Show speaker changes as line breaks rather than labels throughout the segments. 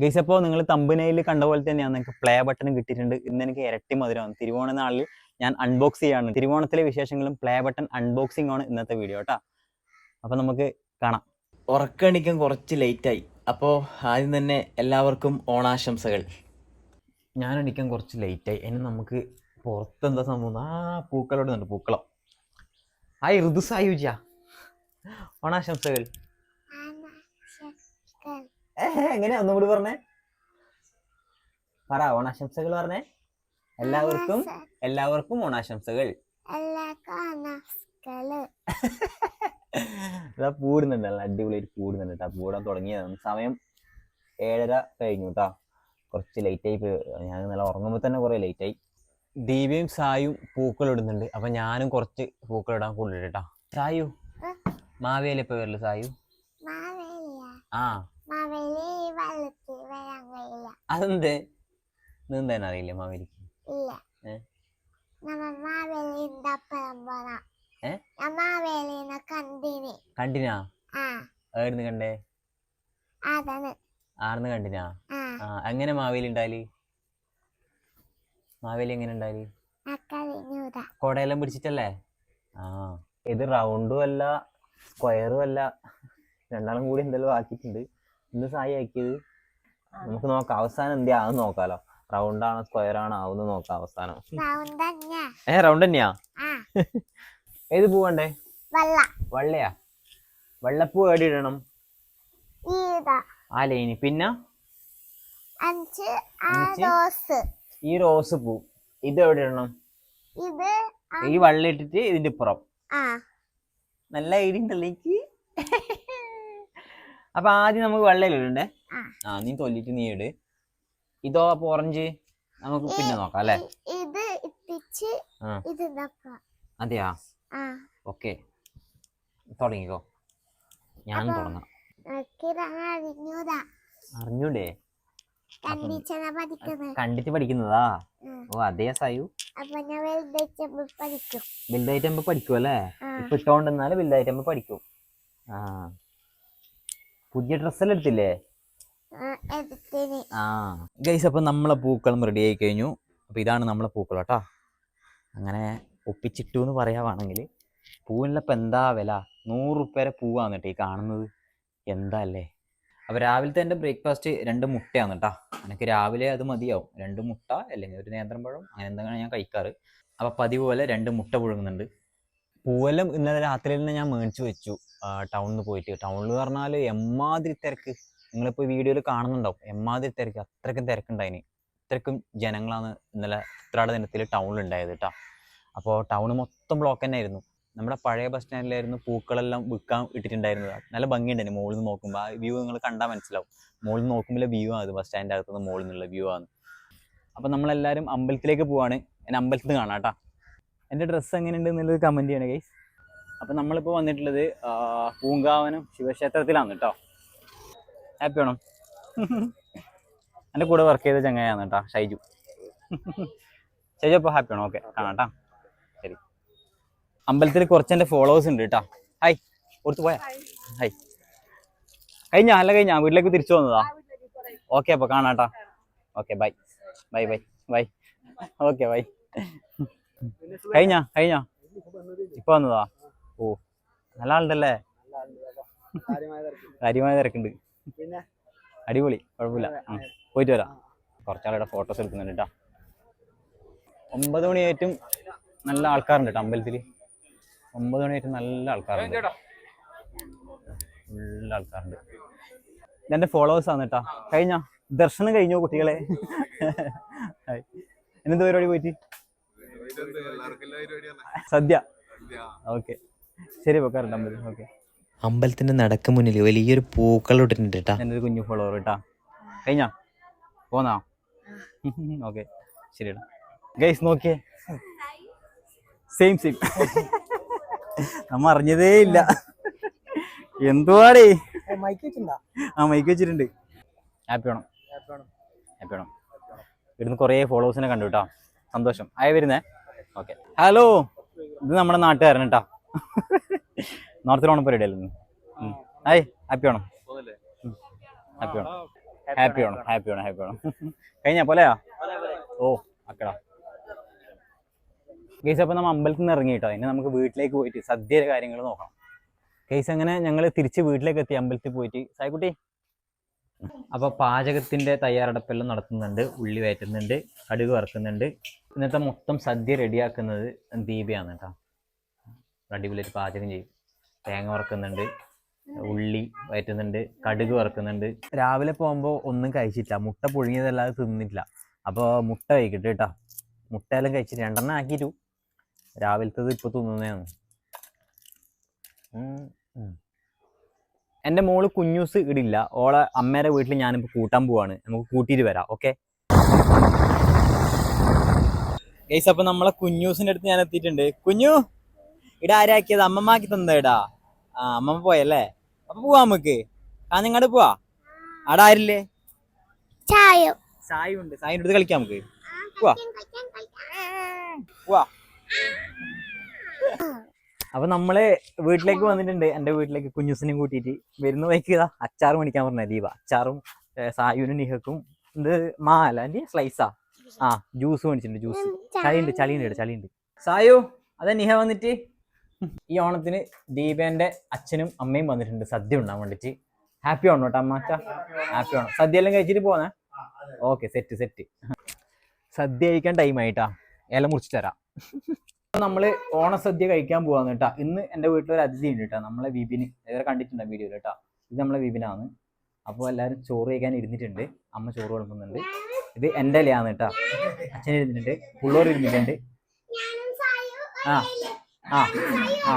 Guys അപ്പോൾ നിങ്ങൾ തമ്പനയിൽ കണ്ട പോലെ തന്നെയാണ് നിങ്ങൾക്ക് പ്ലേ ബട്ടൺ കിട്ടിയിട്ടുണ്ട്. ഇന്ന് എനിക്ക് ഇരട്ടി മധുരമാണ്. തിരുവോണ നാളിൽ ഞാൻ അൺബോക്സ് ചെയ്യാണ്. തിരുവോണത്തിലെ വിശേഷങ്ങളും പ്ലേ ബട്ടൺ അൺബോക്സിംഗ് ആണ് ഇന്നത്തെ വീഡിയോ കേട്ടോ അപ്പോൾ നമുക്ക് കാണാം.
ഉറക്കണിക്കാൻ കുറച്ച് ലേറ്റ് ആയി. അപ്പോൾ ആദ്യം തന്നെ എല്ലാവർക്കും ഓണാശംസകൾ.
ഞാൻ അടിക്കാൻ കുറച്ച് ലേറ്റായി ഇനി നമുക്ക് പുറത്ത് എന്താ സംഭവം ആ പൂക്കളോട് ഉണ്ട് പൂക്കളം. ഹായ് ഋതുസായുജ ഓണാശംസകൾ. എങ്ങനെയാ ഒന്നും കൂടി പറഞ്ഞേ? പറ ഓണാശംസകൾ പറഞ്ഞേ. എല്ലാവർക്കും എല്ലാവർക്കും ഓണാശംസകൾ. ഇതാ പൂടുന്നുണ്ട് നല്ല അടിപൊളിയായിട്ട് പൂടുന്നുണ്ട് കേട്ടോ പൂടാൻ തുടങ്ങിയതാണ് സമയം ഏഴര കഴിഞ്ഞു കേട്ടോ കുറച്ച് ലേറ്റ് ആയി പോയി. ഞാൻ നല്ല ഉറങ്ങുമ്പോൾ തന്നെ കുറേ ലേറ്റ് ആയി. ദീപയും സായും പൂക്കൾ ഇടുന്നുണ്ട്. അപ്പൊ ഞാനും കുറച്ച് പൂക്കൾ ഇടാൻ കൂടുതൽ കേട്ടോ സായു മാവേലി ഇപ്പൊ വരില്ല സായു? ആ. അതെന്തേ? നീന്താൻ അറിയില്ലേ മാവേലിക്ക്?
മാവേലിനെ കണ്ടിന്.
കണ്ടിനാ?
ആ.
ഏടുന്ന് കണ്ടേ?
അതാണ്
ആർന്ന് കണ്ടിനാ?
ആ.
എങ്ങനെ മാവേലി ഉണ്ടാൽ മാവേലി എങ്ങനെ
അക്കറിഞ്ഞൂടാ
കൊടയെല്ലാം പിടിച്ചിട്ടല്ലേ? ആ. ഇത് റൗണ്ടും അല്ല സ്ക്വയറും അല്ല. രണ്ടാളും കൂടി എന്തെല്ലാം ആക്കിയിട്ടുണ്ട്. എന്ത് സായി ആക്കിയത് നമുക്ക് നോക്കാം. അവസാനം എന്ത് ആവും നോക്കാലോ. റൗണ്ട് ആണോ സ്ക്വയർ ആണോ? ആവുന്ന നോക്കാം അവസാനം. ഏ റൗണ്ട് തന്നെയാ? ഏത് പൂവണ്ടേ? വള്ളയാ
വെള്ള.
വെള്ളയാ? വെള്ളപ്പൂ എവിടെ ഇടണം? ആ ലൈനി പിന്നെ? ഈ റോസ് പൂ. ഇത് എവിടെ ഇടണം? ഈ വെള്ളം ഇട്ടിട്ട് ഇതിന്റെ ഇപ്പുറം നല്ല ഐഡിയ ഉണ്ടല്ലോ അപ്പൊ ആദ്യം നമുക്ക് വെള്ളയിലിടണ്ടേ
ആ.
നീ തൊല്ലിട്ട് നീ ഇട്. ഇതോ അപ്പൊ ഓറഞ്ച് നമുക്ക് പിന്നെ നോക്കാം അല്ലേ?
ഇത് ഇട്ടിച്ച് ഇത്
അതെയാ?
ആ.
ഓക്കെ. തുടങ്ങിക്കോ. ഞാൻ തുടങ്ങാം.
ഞാൻ അറിഞ്ഞൂടാ.
കണ്ടിട്ട് പഠിക്കുന്നതാ? ഓ അതേ സായു
വലുതായിട്ട് പഠിക്കും.
അല്ലേ ഇപ്പൊ ഇട്ടോണ്ടെന്നാൽ വലുതായിട്ട് പഠിക്കും. ആ. പുതിയ ഡ്രസ്സെല്ലാം എടുത്തില്ലേ?
ആ,
ഗൈസ് അപ്പം നമ്മളെ പൂക്കളും റെഡി ആയി കഴിഞ്ഞു. അപ്പോൾ ഇതാണ് നമ്മളെ പൂക്കൾ കേട്ടോ. അങ്ങനെ ഒപ്പിച്ചിട്ടു എന്ന് പറയാവാണെങ്കിൽ പൂവിനിലിപ്പോൾ എന്താ വില? നൂറ് റുപ്യയുടെ പൂവാണ് കേട്ടോ ഈ കാണുന്നത്. എന്താ അല്ലേ? അപ്പോൾ രാവിലത്തെ എന്റെ ബ്രേക്ക്ഫാസ്റ്റ് രണ്ട് മുട്ടയാണ് കേട്ടോ. എനിക്ക് രാവിലെ അത് മതിയാവും. രണ്ട് മുട്ട അല്ലെങ്കിൽ ഒരു നേന്ത്രപ്പഴം അങ്ങനെ എന്തെങ്കിലും ഞാൻ കഴിക്കാറ്. അപ്പോൾ പതിവ് പോലെ രണ്ട് മുട്ട പുഴുങ്ങുന്നുണ്ട്. പൂവെല്ലാം ഇന്നലെ രാത്രി തന്നെ ഞാൻ മേടിച്ചു വെച്ചു. ടൗണിൽ പോയിട്ട്. ടൗണിൽ പറഞ്ഞാൽ എമ്മാതിരി തിരക്ക്. നിങ്ങളിപ്പോൾ വീഡിയോയിൽ കാണുന്നുണ്ടാവും. എമ്മാതിരി തിരക്ക്. അത്രയ്ക്കും തിരക്കുണ്ടായിന്. ഇത്രയ്ക്കും ജനങ്ങളാണ് ഇന്നലെ ഉത്രാട ദിനത്തിൽ ടൗണിൽ ഉണ്ടായത് കേട്ടോ അപ്പോൾ ടൗൺ മൊത്തം ബ്ലോക്ക് തന്നെ ആയിരുന്നു. നമ്മുടെ പഴയ ബസ് സ്റ്റാൻഡിലായിരുന്നു പൂക്കളെല്ലാം വിൽക്കാൻ ഇട്ടിട്ടുണ്ടായിരുന്നത്. നല്ല ഭംഗിയുണ്ടായിരുന്നു മുകളിൽ നിന്ന് നോക്കുമ്പോൾ ആ വ്യൂ നിങ്ങൾ കണ്ടാൽ മനസ്സിലാവും. മുകളിൽ നിന്ന് നോക്കുമ്പോൾ വ്യൂ ആണ് ബസ് സ്റ്റാൻഡിന്റെ അകത്തുനിന്ന് മുകളിൽ നിന്നുള്ള വ്യൂ ആണ് അപ്പോൾ നമ്മളെല്ലാവരും അമ്പലത്തിലേക്ക് പോവാണ്. എന്നെ അമ്പലത്തിൽ നിന്ന് കാണാം കേട്ടോ എന്റെ ഡ്രസ്സ് എങ്ങനെയുണ്ട് എന്നുള്ളത് കമന്റ് ചെയ്യണേ ഗൈസ് അപ്പം നമ്മളിപ്പോൾ വന്നിട്ടുള്ളത് പൂങ്കാവനം ശിവക്ഷേത്രത്തിലാണ് കേട്ടോ ഹാപ്പി ആണോ? എന്റെ കൂടെ വർക്ക് ചെയ്ത ചങ്ങയാണ് കേട്ടോ ഷൈജു. ഷൈജു അപ്പോൾ ഹാപ്പി ആണോ? ഓക്കെ കാണാം ശരി. അമ്പലത്തിൽ കുറച്ച് എന്റെ ഫോളോവേഴ്സ് ഉണ്ട് കേട്ടോ ഹായ് കൊടുത്തു പോയാ? ഹായ് കഴിഞ്ഞാ? അല്ല കഴിഞ്ഞാ? വീട്ടിലേക്ക് തിരിച്ചു വന്നതാ? ഓക്കെ അപ്പോൾ കാണാം കേട്ടോ okay bye bye bye bye okay bye കഴിഞ്ഞാ? കഴിഞ്ഞ? ഇപ്പൊ വന്നതാ? ഓ നല്ല ആളുണ്ടല്ലേ? കാര്യമായ തിരക്കുണ്ട്. അടിപൊളി കുഴപ്പമില്ല. പോയിട്ട് വരാം. കുറച്ചാളുടെ ഫോട്ടോസ് എടുക്കുന്നുണ്ട് കേട്ടോ ഒമ്പത് മണിയായിട്ടും നല്ല ആൾക്കാരുണ്ട് കേട്ടോ അമ്പലത്തിൽ ഒമ്പത് മണിയായിട്ടും നല്ല ആൾക്കാരുണ്ട്. നല്ല ആൾക്കാരുണ്ട്. ഫോളോവേഴ്സ് ആണ് കേട്ടോ കഴിഞ്ഞ? ദർശനം കഴിഞ്ഞോ കുട്ടികളെ? ഹായ്. ഇന്നെന്ത് പരിപാടി പോയിട്ട്? സദ്യ. ഓക്കെ. ശരി വെക്കാറുണ്ട് ഓക്കെ.
അമ്പലത്തിന്റെ നടക്ക് മുന്നിൽ വലിയൊരു പൂക്കൾ ഇട്ടിട്ടുണ്ട് കേട്ടാ
എന്റെ ഒരു കുഞ്ഞു ഫോളോവർ കേട്ടാ കഴിഞ്ഞാ? പോന്നാ? ഓക്കെ. ശരിടാ. ഗൈസ് നോക്കിയേ. സെയിം സെയിം നമ്മ അറിഞ്ഞതേ ഇല്ല. എന്തുവാടേ? ആ മൈക്ക് വെച്ചിട്ടുണ്ട്. ഹാപ്പി വേണം. ഹാപ്പി വേണം. ഇവിടുന്ന് കുറേ ഫോളോവേഴ്സിനെ കണ്ടു കേട്ടോ സന്തോഷം. ആയ വരുന്നേ? ഓക്കെ. ഹലോ. ഇത് നമ്മുടെ നാട്ടുകാരൻ കേട്ടാ നോർത്തിൽ ഓണം പരിപാടി അല്ലേ hi happy Onam. Happy Onam. Happy Onam happy Onam happy Onam. കഴിഞ്ഞ പോലെയാ? ഓ അക്കടാ. കേസ് അപ്പോൾ നമ്മൾ അമ്പലത്തിൽ നിന്ന് ഇറങ്ങി കേട്ടോ ഇനി നമുക്ക് വീട്ടിലേക്ക് പോയിട്ട് സദ്യയുടെ കാര്യങ്ങൾ നോക്കണം കേസ് അങ്ങനെ ഞങ്ങൾ തിരിച്ച് വീട്ടിലേക്ക് എത്തി അമ്പലത്തിൽ പോയിട്ട്. സായിക്കുട്ടി? അപ്പോൾ പാചകത്തിന്റെ തയ്യാറെടുപ്പെല്ലാം നടത്തുന്നുണ്ട്. ഉള്ളി വയറ്റുന്നുണ്ട് കടുക് വറക്കുന്നുണ്ട്. ഇന്നത്തെ മൊത്തം സദ്യ റെഡിയാക്കുന്നത് ദീപയാണ് കേട്ടോ. അടിപൊളിയായിട്ട് പാചകം ചെയ്യും. തേങ്ങ വറക്കുന്നുണ്ട് ഉള്ളി വയറ്റുന്നുണ്ട് കടുക് വറക്കുന്നുണ്ട്. രാവിലെ പോകുമ്പോൾ ഒന്നും കഴിച്ചിട്ടില്ല. മുട്ട പുഴുങ്ങിയതല്ലാതെ തിന്നിട്ടില്ല. അപ്പോൾ മുട്ട കഴിക്കട്ടെ കേട്ടോ. മുട്ടയെല്ലാം കഴിച്ചിട്ട് രണ്ടെണ്ണം ആക്കിയിട്ടു. രാവിലത്തത് ഇപ്പൊ തിന്നുന്നതാണ്. എന്റെ മോൾ കുഞ്ഞൂസ് ഇടില്ല. ഓളെ അമ്മേരെ വീട്ടിൽ ഞാനിപ്പോൾ കൂട്ടാൻ പോവാണ്. നമുക്ക് കൂട്ടിയിട്ട് വരാം. ഓക്കെ? ഗൈസ് അപ്പൊ നമ്മളെ കുഞ്ഞൂസിന്റെ അടുത്ത് ഞാൻ എത്തിയിട്ടുണ്ട്. കുഞ്ഞു ഇടാ ആരാക്കിയത്? അമ്മമാക്കി തന്നേടാ ആ അമ്മമ്മ പോയല്ലേ? അപ്പൊ പോവാ നമുക്ക്. ആ നിങ്ങടെ പോവാ. ആടാ ആരില്ലേ?
ചായ
സായി ഉണ്ട്. സായിന്റെ അടുത്ത് കളിക്കാം നമുക്ക്. പോവാ. പോവാ. അപ്പൊ നമ്മൾ വീട്ടിലേക്ക് വന്നിട്ടുണ്ട്. എന്റെ വീട്ടിലേക്ക് കുഞ്ഞുസിനെയും കൂട്ടിയിട്ട്. വരുന്ന വൈക്ക് അച്ചാർ മേടിക്കാൻ പറഞ്ഞ ദീപ അച്ചാറും സായുനും നിഹക്കും. ഇത് മാ അല്ല? സ്ലൈസാ ആ ജ്യൂസ് മേടിച്ചിട്ടുണ്ട് ജ്യൂസ് ചളിയുണ്ട് ചളിയുണ്ട് ചളിയുണ്ട്. സായു അതെ നിഹ വന്നിട്ട്. ഈ ഓണത്തിന് ദീപേന്റെ അച്ഛനും അമ്മയും വന്നിട്ടുണ്ട് സദ്യ ഉണ്ടാൻ വേണ്ടിട്ട്. ഹാപ്പി ആണോ കേട്ടോ അമ്മ ഹാപ്പി ആണോ സദ്യ എല്ലാം കഴിച്ചിട്ട് പോന്നെ? ഓക്കെ സെറ്റ് സെറ്റ് സദ്യ കഴിക്കാൻ ടൈം ആയിട്ടാ. ഇല മുറിച്ച് തരാം നമ്മൾ ഓണസദ്യ കഴിക്കാൻ പോവാന്ന് കേട്ടാ ഇന്ന് എന്റെ വീട്ടിൽ ഒരു അതിഥി ഉണ്ട് കേട്ടോ നമ്മളെ വിപിന്. ഇവരെ കണ്ടിട്ടുണ്ട് വീഡിയോയിൽ കേട്ടോ ഇത് നമ്മളെ വിപിനാണ്. അപ്പോൾ എല്ലാവരും ചോറ് കഴിക്കാൻ ഇരുന്നിട്ടുണ്ട്. അമ്മ ചോറ് വിളമ്പുന്നുണ്ട് ഇത് എന്റെ ഇലയാണ് കേട്ടോ. അച്ഛൻ ഇരുന്നിട്ടുണ്ട് പുള്ളോർ ഇരുന്നിട്ടുണ്ട് ആ ആ ആ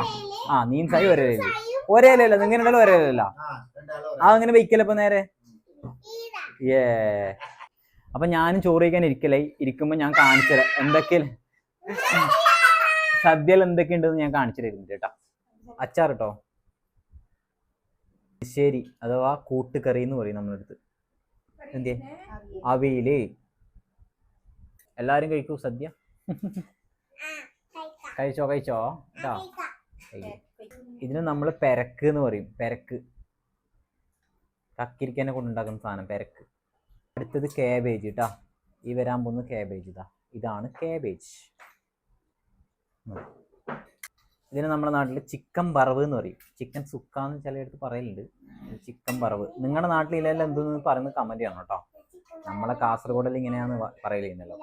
ആ നീൻ സായി ഒരേ ഇല ഒരേ ഇലയല്ല നിങ്ങൾ ഉണ്ടല്ലോ ഒരേ ഇലയല്ല ആ അങ്ങനെ വെക്കലപ്പോ നേരെ? ഏ അപ്പൊ ഞാനും ചോറ് കഴിക്കാൻ ഇരിക്കലേ ഇരിക്കുമ്പോ ഞാൻ കാണിച്ചത് എന്തൊക്കെ സദ്യയിൽ എന്തൊക്കെയുണ്ടെന്ന് ഞാൻ കാണിച്ചു തരുന്നുണ്ട് കേട്ടോ. അച്ചാർ കേട്ടോ. ശരി. അഥവാ കൂട്ടുകറി എന്ന് പറയും നമ്മളടുത്ത്. എന്തേ അവിയിൽ. എല്ലാരും കഴിക്കൂ സദ്യ. കഴിച്ചോ കഴിച്ചോ? കേട്ടോ ഇതിന് നമ്മൾ പെരക്ക് എന്ന് പറയും. പെരക്ക്. കക്കിരിക്കനെ കൊണ്ടുണ്ടാക്കുന്ന സാധനം പെരക്ക്. അടുത്തത് കാബേജ് കേട്ടാ ഈ വരാൻ പോകുന്ന കാബേജ് ഇതാ. ഇതാണ് കാബേജ് ഇതിന് നമ്മുടെ നാട്ടിൽ ചിക്കൻ വറവ് എന്ന് പറയും. ചിക്കൻ സുക്ക എന്ന് ചിലയിടത്ത് പറയലുണ്ട്. ചിക്കൻ വറവ് നിങ്ങളുടെ നാട്ടിൽ ഇല്ലെല്ലാം എന്തെന്ന് പറയുന്നത് കമന്റ് ചെയ്യണം കേട്ടോ. നമ്മളെ കാസർഗോഡിൽ ഇങ്ങനെയാന്ന് പറയലുണ്ടല്ലോ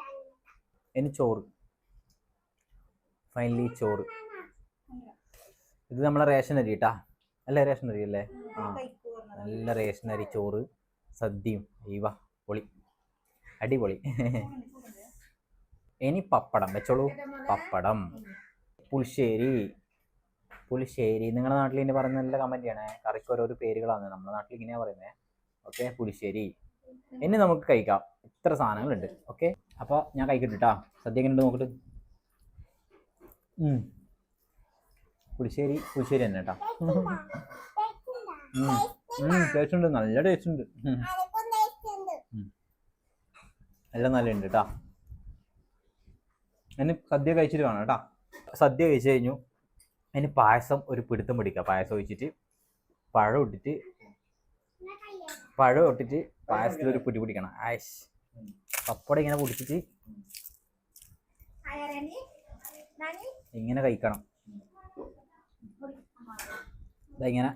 ഇനി ചോറ്. ഫൈനലി ചോറ്. ഇത് നമ്മളെ റേഷൻ അരി കേട്ടാ അല്ല റേഷൻ അരി അല്ലേ? ആ. നല്ല റേഷൻ അരി ചോറ് സദ്യയും അയ്യവ പൊളി. അടിപൊളി. ഇനി പപ്പടം. വെച്ചോളൂ. പപ്പടം. പുളിശ്ശേരി. പുളിശ്ശേരി. നിങ്ങളുടെ നാട്ടിൽ ഇനി പറയുന്ന നല്ല കമന്റ് ആണ്. കറിക്ക് ഓരോരോ പേരുകളാണ്. നമ്മുടെ നാട്ടിൽ ഇങ്ങനെയാ പറയുന്നത് ഓക്കെ പുളിശ്ശേരി. ഇനി നമുക്ക് കഴിക്കാം. ഇത്ര സാധനങ്ങളുണ്ട്. ഓക്കെ അപ്പോൾ ഞാൻ കഴിക്കട്ടെ കേട്ടോ സദ്യ എങ്ങനെ നോക്കട്ട്. പുളിശ്ശേരി പുളിശ്ശേരി തന്നെ കേട്ടോ. ടേസ്റ്റ് ഉണ്ട്. നല്ല ടേസ്റ്റ് ഉണ്ട്. എല്ലാം നല്ല ഉണ്ട് കേട്ടോ. ഇനി സദ്യ കഴിച്ചിട്ട് വേണം കേട്ടോ. സദ്യ കഴിച്ചു കഴിഞ്ഞു. ഇനി പായസം ഒരു പിടുത്തം പിടിക്കുക. പായസം ഒഴിച്ചിട്ട് പഴം ഇട്ടിട്ട് പഴം ഇട്ടിട്ട് പായസത്തിൽ ഒരു പിടി പിടിക്കണം. ആയിഷ് പപ്പടം ഇങ്ങനെ പൊടിച്ചിട്ട് ഇങ്ങനെ കഴിക്കണം. ഇങ്ങനെ.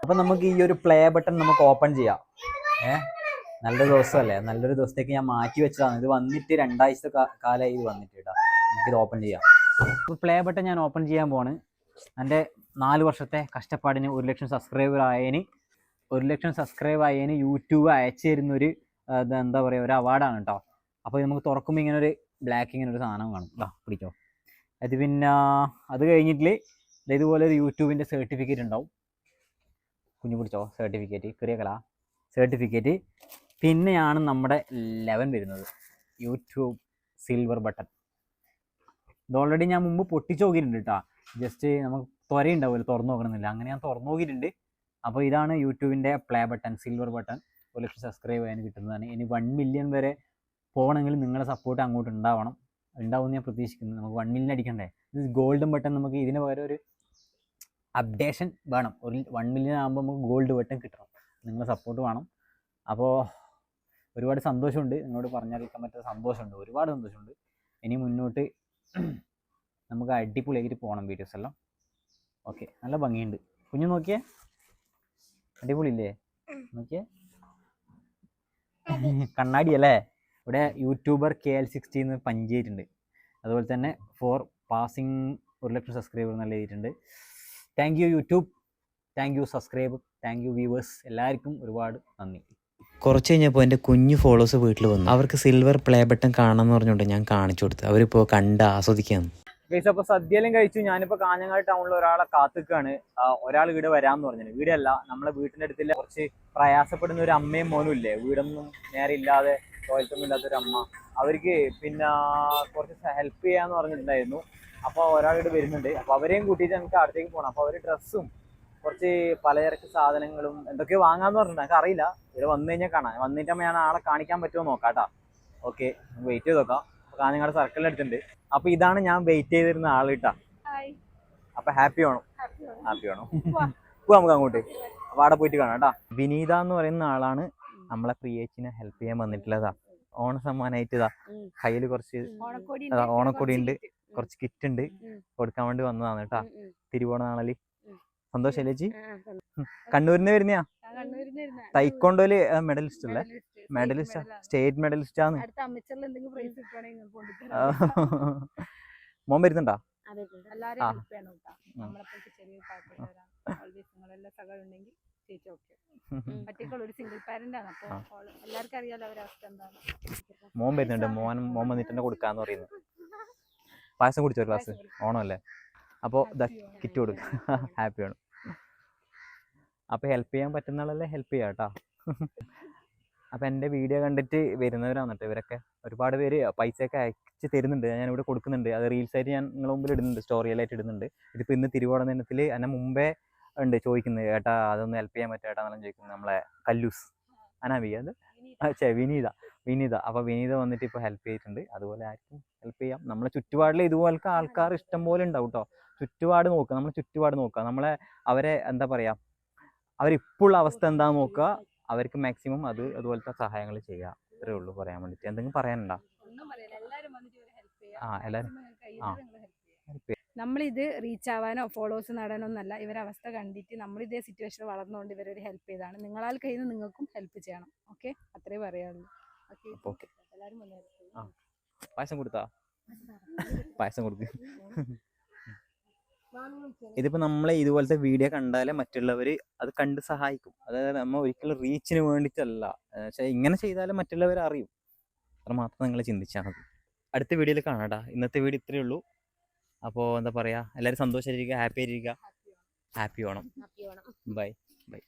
അപ്പൊ നമുക്ക് ഈ ഒരു പ്ലേ ബട്ടൺ നമുക്ക് ഓപ്പൺ ചെയ്യാം. ഏ? നല്ലൊരു ദിവസമല്ലേ? നല്ലൊരു ദിവസത്തേക്ക് ഞാൻ മാറ്റി വെച്ചതാണ്. ഇത് വന്നിട്ട് രണ്ടാഴ്ച കാലമായി ഇത് വന്നിട്ട് കേട്ടോ. ഇത് ഓപ്പൺ ചെയ്യാം. ഇപ്പോൾ പ്ലേ ബട്ടൺ ഞാൻ ഓപ്പൺ ചെയ്യാൻ പോവാണ്. എന്റെ നാല് വർഷത്തെ കഷ്ടപ്പാടിന് ഒരു ലക്ഷം സബ്സ്ക്രൈബർ ആയതിന് ഒരു ലക്ഷം സബ്സ്ക്രൈബ് ആയതിന് യൂട്യൂബ് അയച്ചു തരുന്നൊരു എന്താ പറയുക ഒരു അവാർഡാണ് കേട്ടോ അപ്പോൾ നമുക്ക് തുറക്കുമ്പോൾ ഇങ്ങനെ ഒരു ബ്ലാക്ക് ഇങ്ങനെ ഒരു സാധനം കാണും കേട്ടോ പിടിച്ചോ. അത് പിന്നെ അത് കഴിഞ്ഞിട്ട് ഇതുപോലെ ഒരു യൂട്യൂബിന്റെ സർട്ടിഫിക്കറ്റ് ഉണ്ടാവും. കുഞ്ഞു പിടിച്ചോ സർട്ടിഫിക്കറ്റ് ചെറിയ കല. സർട്ടിഫിക്കറ്റ് പിന്നെയാണ് നമ്മുടെ ലെവൻ വരുന്നത്. YouTube silver button. ഇത് ഓൾറെഡി ഞാൻ മുമ്പ് പൊട്ടിച്ച് നോക്കിയിട്ടുണ്ട് കേട്ടോ ജസ്റ്റ് നമുക്ക് ത്വരയുണ്ടാവില്ല തുറന്നു നോക്കണമെന്നില്ല. അങ്ങനെ ഞാൻ തുറന്നു നോക്കിയിട്ടുണ്ട്. അപ്പോൾ ഇതാണ് യൂട്യൂബിന്റെ പ്ലേ ബട്ടൺ സിൽവർ ബട്ടൺ ഒരു ലക്ഷം സബ്സ്ക്രൈബ് ചെയ്യാൻ കിട്ടുന്നതാണ്. ഇനി വൺ മില്യൺ വരെ പോകണമെങ്കിൽ നിങ്ങളുടെ സപ്പോർട്ട് അങ്ങോട്ട് ഉണ്ടാവണം. ഉണ്ടാവും ഞാൻ പ്രതീക്ഷിക്കുന്നു. നമുക്ക് വൺ മില്യൺ അടിക്കണ്ടേ? ഇത് ഗോൾഡൻ ബട്ടൺ നമുക്ക് ഇതിന് പകരം ഒരു അപ്ഡേഷൻ വേണം. ഒരു വൺ മില്യൺ ആകുമ്പോൾ നമുക്ക് ഗോൾഡ് ബട്ടൺ കിട്ടണം. നിങ്ങളുടെ സപ്പോർട്ട് വേണം. അപ്പോൾ ഒരുപാട് സന്തോഷമുണ്ട്. നിങ്ങളോട് പറഞ്ഞറിയിക്കാൻ പറ്റാത്ത സന്തോഷമുണ്ട്. ഒരുപാട് സന്തോഷമുണ്ട്. ഇനി മുന്നോട്ട് നമുക്ക് അടിപൊളിയായിട്ട് പോകണം വീഡിയോസ് എല്ലാം. ഓക്കെ നല്ല ഭംഗിയുണ്ട്. കുഞ്ഞു നോക്കിയേ. അടിപൊളിയില്ലേ? നോക്കിയേ. കണ്ണാടി അല്ലേ? ഇവിടെ യൂട്യൂബർ കെ എൽ സിക്സ്റ്റി എന്ന് പഞ്ചായത്തുണ്ട് അതുപോലെ തന്നെ ഫോർ പാസിങ് ഒരു ലക്ഷം സബ്സ്ക്രൈബർ നല്ല എഴുതിയിട്ടുണ്ട്. Thank you YouTube thank you subscribe thank you viewers എല്ലാവർക്കും ഒരുപാട് നന്ദി.
കുറച്ച് കഴിഞ്ഞപ്പോൾ എന്റെ കുഞ്ഞു ഫോളോസ് വീട്ടിൽ വന്നു. അവർക്ക് സിൽവർ പ്ലേ ബട്ടൺ കാണാമെന്ന് പറഞ്ഞുകൊണ്ട് ഞാൻ കാണിച്ചു കൊടുത്തു. അവരിപ്പോൾ കണ്ട് ആസ്വദിക്കുകയാണ്.
ഗൈസ് അപ്പൊ സദ്യയിലും കഴിച്ചു. ഞാനിപ്പോ കാഞ്ഞങ്ങാട് ടൗണിൽ ഒരാളെ കാത്തുക്കാണ്. ഒരാൾ വീട് വരാന്ന് പറഞ്ഞു വീടല്ല നമ്മളെ വീട്ടിന്റെ അടുത്തില്ല. കുറച്ച് പ്രയാസപ്പെടുന്ന ഒരു അമ്മയും മോനും ഇല്ലേ? വീടൊന്നും നേരെ ഇല്ലാതെ ടോയ്ലറ്റൊന്നും ഒരു അമ്മ അവർക്ക് പിന്നെ കുറച്ച് ഹെൽപ്പ് ചെയ്യാന്ന് പറഞ്ഞിട്ടുണ്ടായിരുന്നു. അപ്പൊ ഒരാൾ ഇവിടെ വരുന്നുണ്ട്. അപ്പൊ അവരെയും കൂട്ടിയിട്ട് നമുക്ക് അടുത്തേക്ക് പോകണം അപ്പൊ അവർ ഡ്രസ്സും കുറച്ച് പലചരക്ക് സാധനങ്ങളും എന്തൊക്കെയോ വാങ്ങാന്ന് പറഞ്ഞിട്ടുണ്ട്. എനിക്ക് അറിയില്ല. ഇവിടെ വന്നു കഴിഞ്ഞാൽ കാണാം. വന്നിട്ട് ഞാൻ ആളെ കാണിക്കാൻ പറ്റുമോ നോക്കാട്ടാ ഓക്കെ വെയിറ്റ് ചെയ്ത് നോക്കാം. അപ്പൊ കാഞ്ഞങ്ങാട് സർക്കിളിൽ എടുത്തിട്ടുണ്ട് അപ്പൊ ഇതാണ് ഞാൻ വെയിറ്റ് ചെയ്തിരുന്ന ആൾ കേട്ടാ. അപ്പൊ ഹാപ്പി ആണോ? ഹാപ്പി ആണോ? പോവാം നമുക്ക് അങ്ങോട്ട്. അപ്പൊ അവിടെ പോയിട്ട് കാണാം കേട്ടാ. വിനീത എന്ന് പറയുന്ന ആളാണ് നമ്മളെ പ്രിയേച്ചിനെ ഹെൽപ്പ് ചെയ്യാൻ വന്നിട്ടുള്ളതാ. ഓണ സമ്മാനായിട്ട് ഇതാ കയ്യിൽ കുറച്ച്
ഓണക്കോടി
ഉണ്ട്. കുറച്ച് കിറ്റ്. ഉണ്ട്. കൊടുക്കാൻ വേണ്ടി വന്നതാണ് കേട്ടാ. തിരുവോണ
സന്തോഷം.
കണ്ണൂരിന്ന് വരുന്നയാ?
ആ,
തൈക്കൊണ്ടോൽ മെഡലിസ്റ്റ് അല്ലേ മെഡലിസ്റ്റാ? സ്റ്റേറ്റ് മെഡലിസ്റ്റ് ആണ്. മോൻ വരുന്നുണ്ടോ? മോൻ വരുന്നുണ്ട്. മോൻ മോൻ വന്നിട്ട് തന്നെ കൊടുക്കാന്ന് പറയുന്നു. പായസം കുടിച്ചോ ഒരു ഗ്ലാസ്
അപ്പൊ
ഓണമല്ലേ? അപ്പോൾ
ഓണം.
കിറ്റ് കൊടുക്കും. ഹാപ്പിയാണ് അപ്പോൾ ഹെൽപ്പ് ചെയ്യാൻ പറ്റുന്ന ആളല്ലേ ഹെൽപ്പ് ചെയ്യാം കേട്ടോ അപ്പോൾ എന്റെ വീഡിയോ കണ്ടിട്ട് വരുന്നവരാണ് കേട്ടോ ഇവരൊക്കെ. ഒരുപാട് പേര് പൈസയൊക്കെ അയച്ച് തരുന്നുണ്ട്. ഞാൻ ഇവിടെ കൊടുക്കുന്നുണ്ട്. അത് റീൽസ് ആയിട്ട് ഞാൻ നിങ്ങളുടെ മുമ്പിൽ ഇടുന്നുണ്ട്. സ്റ്റോറിയിലായിട്ട് ഇടുന്നുണ്ട്. ഇതിപ്പോൾ ഇന്ന് തിരുവോണ ദിനത്തിൽ എന്നെ മുമ്പേ ഉണ്ട് ചോദിക്കുന്നത്. ഏട്ടാ അതൊന്ന് ഹെൽപ്പ് ചെയ്യാൻ പറ്റും ഏട്ടാ? ചോദിക്കുന്നത് നമ്മളെ കല്ലൂസ്. അനാവി അത് ചേ വിനീത. വിനീത. അപ്പോൾ വിനീത വന്നിട്ട് ഇപ്പോൾ ഹെൽപ്പ് ചെയ്തിട്ടുണ്ട്. അതുപോലെ ആർക്കും ഹെൽപ്പ് ചെയ്യാം. നമ്മളെ ചുറ്റുപാടിൽ ഇതുപോലത്തെ ആൾക്കാർ ഇഷ്ടം പോലെ ഉണ്ടാവും കേട്ടോ ചുറ്റുപാട് നോക്കുക നമ്മൾ ചുറ്റുപാട് നോക്കുക നമ്മളെ അവരെ എന്താ പറയുക അവരിപ്പോഴുള്ള അവസ്ഥ എന്താന്ന് നോക്കുക. അവർക്ക് മാക്സിമം അത് അതുപോലത്തെ സഹായങ്ങൾ ചെയ്യുക. അത്രേ ഉള്ളൂ പറയാൻ വേണ്ടിയിട്ട്. എന്തെങ്കിലും പറയാനുണ്ടോ? ആ, എല്ലാവരും. ആ.
നമ്മളിത് റീച്ച് ആവാനോ ഫോളോവേഴ്സ് നേടാനോ ഒന്നല്ല ഇവരെ അവസ്ഥ കണ്ടിട്ട് നമ്മൾ ഇതേ സിറ്റുവേഷനിൽ വളർന്നുകൊണ്ട് ഇവരൊരു ഹെൽപ്പ് ചെയ്താണ്. നിങ്ങളാൽ കഴിയുന്ന നിങ്ങൾക്കും ഹെൽപ്പ് ചെയ്യണം. ഓക്കെ അത്രേ പറയാനുള്ളൂ. ഓക്കെ എല്ലാവരും.
പായസം കൊടുത്താ? പായസം കൊടുക്ക്. ഇതിപ്പോൾ നമ്മളെ ഇതുപോലത്തെ വീഡിയോ കണ്ടാലേ മറ്റുള്ളവർ അത് കണ്ട് സഹായിക്കും. അതായത് നമ്മൾ ഒരിക്കലും റീച്ചിന് വേണ്ടിയിട്ടല്ല പക്ഷേ ഇങ്ങനെ ചെയ്താലേ മറ്റുള്ളവർ അറിയും. അത്ര മാത്രം നിങ്ങൾ ചിന്തിച്ചാൽ മതി. അടുത്ത വീഡിയോയിൽ കാണാട്ടാ ഇന്നത്തെ വീഡിയോ ഇത്രയേ ഉള്ളൂ. അപ്പോൾ എന്താ പറയുക എല്ലാവരും സന്തോഷമായിരിക്കുക ഹാപ്പി ആയിരിക്കുക ഹാപ്പി ഓണം ബൈ.
ബൈ.